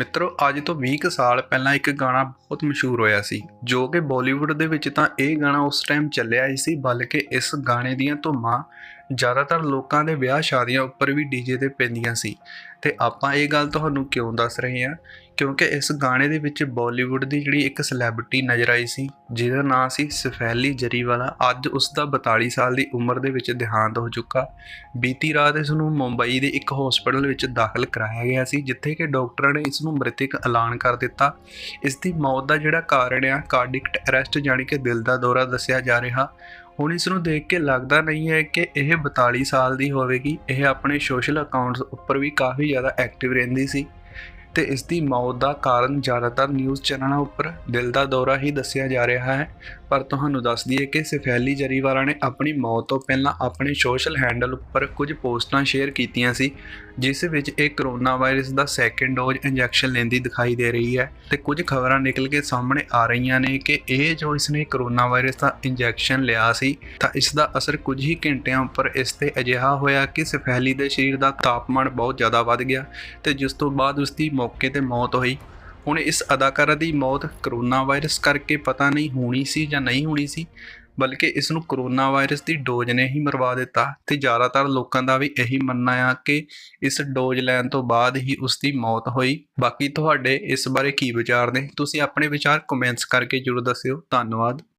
ਮਿੱਤਰੋ, ਅੱਜ ਤੋਂ 20 ਕੁ ਸਾਲ ਪਹਿਲਾਂ ਇੱਕ ਗਾਣਾ ਬਹੁਤ ਮਸ਼ਹੂਰ ਹੋਇਆ ਸੀ, ਜੋ ਕਿ ਬਾਲੀਵੁੱਡ ਦੇ ਵਿੱਚ ਤਾਂ ਇਹ ਗਾਣਾ ਉਸ ਟਾਈਮ ਚੱਲਿਆ ਹੀ ਸੀ, ਬਲਕਿ ਇਸ ਗਾਣੇ ਦੀਆਂ ਧੁੰਮਾਂ ਜ਼ਿਆਦਾਤਰ ਲੋਕਾਂ ਦੇ ਵਿਆਹ ਸ਼ਾਦੀਆਂ ਉੱਪਰ ਵੀ ਡੀਜੇ ਤੇ ਪੈਂਦੀਆਂ ਸੀ। ਤੇ ਆਪਾਂ ਇਹ ਗੱਲ ਤੁਹਾਨੂੰ ਕਿਉਂ ਦੱਸ ਰਹੇ ਹਾਂ? ਕਿਉਂਕਿ ਇਸ ਗਾਣੇ ਦੇ ਵਿੱਚ ਬਾਲੀਵੁੱਡ ਦੀ ਜਿਹੜੀ ਇੱਕ ਸੈਲੈਬ੍ਰਿਟੀ ਨਜ਼ਰ ਆਈ ਸੀ, ਜਿਹਦਾ ਨਾਂ ਸੀ ਸਫੈਲੀ ਜਰੀਵਾਲਾ। ਅੱਜ ਉਸ ਦਾ 42 ਸਾਲ ਦੀ ਉਮਰ ਦੇ ਵਿੱਚ ਦੇਹਾਂਤ ਹੋ ਚੁੱਕਾ। ਬੀਤੀ ਰਾਤ ਇਸ ਨੂੰ ਮੁੰਬਈ ਦੇ ਇੱਕ ਹਸਪੀਟਲ ਵਿੱਚ ਦਾਖਲ ਕਰਾਇਆ ਗਿਆ ਸੀ, ਜਿੱਥੇ ਕਿ ਡਾਕਟਰਾਂ ਨੇ ਇਸ ਨੂੰ ਮ੍ਰਿਤਕ ਐਲਾਨ ਕਰ ਦਿੱਤਾ। ਇਸ ਦੀ ਮੌਤ ਦਾ ਜਿਹੜਾ ਕਾਰਨ ਆ ਕਾਰਡਿਕ ਅਰੈਸਟ ਜਾਣੀ ਕਿ ਦਿਲ ਦਾ ਦੌਰਾ ਦੱਸਿਆ ਜਾ ਰਿਹਾ। ਹੁਣ ਇਸ ਨੂੰ ਦੇਖ ਕੇ ਲੱਗਦਾ ਨਹੀਂ ਹੈ ਕਿ ਇਹ 42 ਸਾਲ ਦੀ ਹੋਵੇਗੀ। ਇਹ ਆਪਣੇ ਸੋਸ਼ਲ ਅਕਾਊਂਟਸ ਉੱਪਰ ਵੀ ਕਾਫੀ ਜ਼ਿਆਦਾ ਐਕਟਿਵ ਰਹਿੰਦੀ ਸੀ ਤੇ ਇਸ ਦੀ ਮੌਤ ਦਾ ਕਾਰਨ ਜ਼ਿਆਦਾਤਰ ਨਿਊਜ਼ ਚੈਨਲਾਂ ਉੱਪਰ ਦਿਲ ਦਾ ਦੌਰਾ ਹੀ ਦੱਸਿਆ ਜਾ ਰਿਹਾ ਹੈ। ਪਰ ਤੁਹਾਨੂੰ ਦੱਸ ਦਈਏ ਕਿ ਸਫੈਲੀ ਜਰੀਵਾਲਾ ਨੇ ਆਪਣੀ ਮੌਤ ਤੋਂ ਪਹਿਲਾਂ ਆਪਣੇ ਸੋਸ਼ਲ ਹੈਂਡਲ ਉੱਪਰ ਕੁਝ ਪੋਸਟਾਂ ਸ਼ੇਅਰ ਕੀਤੀਆਂ ਸੀ ਜਿਸ ਵਿੱਚ ਇਹ ਕਰੋਨਾ ਵਾਇਰਸ ਦਾ ਸੈਕੰਡ ਡੋਜ਼ ਇੰਜੈਕਸ਼ਨ ਲੈਂਦੀ ਦਿਖਾਈ ਦੇ ਰਹੀ ਹੈ ਤੇ ਕੁਝ ਖਬਰਾਂ ਨਿਕਲ ਕੇ ਸਾਹਮਣੇ ਆ ਰਹੀਆਂ ਨੇ ਕਿ ਇਹ ਜੋ ਇਸਨੇ ਕਰੋਨਾ ਵਾਇਰਸ ਦਾ ਇੰਜੈਕਸ਼ਨ ਲਿਆ ਸੀ, ਤਾਂ ਇਸ ਦਾ ਅਸਰ ਕੁਝ ਹੀ ਘੰਟਿਆਂ ਉੱਪਰ ਇਸ ਤੇ ਅਜਿਹਾ ਹੋਇਆ ਕਿ ਸਫੈਲੀ ਦੇ ਸਰੀਰ ਦਾ ਤਾਪਮਾਨ ਬਹੁਤ ਜ਼ਿਆਦਾ ਵੱਧ ਗਿਆ ਤੇ ਜਿਸ ਤੋਂ ਬਾਅਦ ਉਸ ਦੀ ਮੌਕੇ ਤੇ ਮੌਤ ਹੋਈ। ਹੁਣ ਇਸ ਅਦਾਕਾਰਾ ਦੀ ਮੌਤ ਕਰੋਨਾ ਵਾਇਰਸ ਕਰਕੇ ਪਤਾ ਨਹੀਂ ਹੋਣੀ ਸੀ ਜਾਂ ਨਹੀਂ ਹੋਣੀ ਸੀ ਬਲਕਿ ਇਸ ਨੂੰ ਕਰੋਨਾ ਵਾਇਰਸ ਦੀ ਡੋਜ਼ ਨੇ ਹੀ ਮਰਵਾ ਦਿੱਤਾ ਤੇ ਜ਼ਿਆਦਾਤਰ ਲੋਕਾਂ ਦਾ ਵੀ ਇਹੀ ਮੰਨਣਾ ਆ ਕਿ ਇਸ ਡੋਜ਼ ਲੈਣ ਤੋਂ ਬਾਅਦ ਹੀ ਉਸ ਦੀ ਮੌਤ ਹੋਈ। ਬਾਕੀ ਤੁਹਾਡੇ ਇਸ ਬਾਰੇ ਕੀ ਵਿਚਾਰ ਨੇ? ਤੁਸੀਂ ਆਪਣੇ ਵਿਚਾਰ ਕਮੈਂਟਸ ਕਰਕੇ ਜਰੂਰ ਦੱਸਿਓ। ਧੰਨਵਾਦ।